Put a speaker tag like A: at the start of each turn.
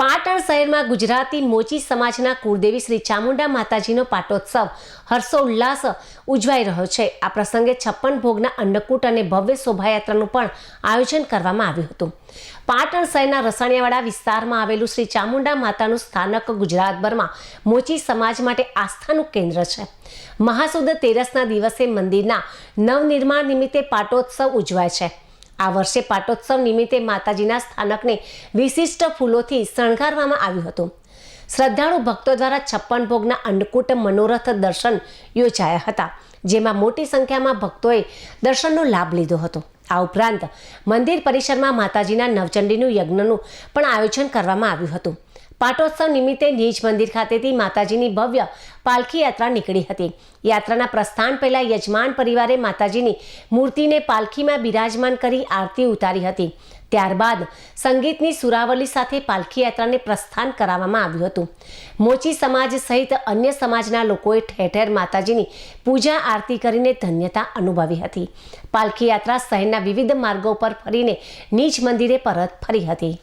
A: પાટણ શહેરમાં ગુજરાતી મોચી સમાજના કુળદેવી શ્રી ચામુંડા માતાજીનો પાટોત્સવ હર્ષોલ્લાસ ઉજવાઈ રહ્યો છે. આ પ્રસંગે છપ્પન ભોગના અન્નકૂટ અને ભવ્ય શોભાયાત્રાનું પણ આયોજન કરવામાં આવ્યું હતું. પાટણ શહેરના રસાણિયાવાડા વિસ્તારમાં આવેલું શ્રી ચામુંડા માતાનું સ્થાનક ગુજરાતભરમાં મોચી સમાજ માટે આસ્થાનું કેન્દ્ર છે. મહાસુદ તેરસના દિવસે મંદિરના નવનિર્માણ નિમિત્તે પાટોત્સવ ઉજવાય છે. આ વર્ષે પાટોત્સવ નિમિત્તે માતાજીના સ્થાનકને વિશિષ્ટ ફૂલોથી શણગારવામાં આવ્યું હતું. શ્રદ્ધાળુ ભક્તો દ્વારા છપ્પન ભોગના અન્નકૂટ મનોરથ દર્શન યોજાયા હતા, જેમાં મોટી સંખ્યામાં ભક્તોએ દર્શનનો લાભ લીધો હતો. આ ઉપરાંત મંદિર પરિસરમાં માતાજીના નવચંડીનું યજ્ઞનું પણ આયોજન કરવામાં આવ્યું હતું. પાટોત્સવ નિમિત્તે નીજ મંદિર ખાતેથી માતાજીની ભવ્ય પાલખી યાત્રા નીકળી હતી. યાત્રાના પ્રસ્થાન પહેલા યજમાન પરિવારે માતાજીની મૂર્તિને પાલખીમાં બિરાજમાન કરી આરતી ઉતારી હતી. ત્યારબાદ સંગીતની સુરાવલી સાથે પાલખી યાત્રાને પ્રસ્થાન કરાવવામાં આવ્યું હતું. મોચી સમાજ સહિત અન્ય સમાજના લોકોએ ઠેર ઠેર માતાજીની પૂજા આરતી કરીને ધન્યતા અનુભવી હતી. પાલખી યાત્રા શહેરના વિવિધ માર્ગો પર ફરીને નીજ મંદિરે પરત ફરી હતી.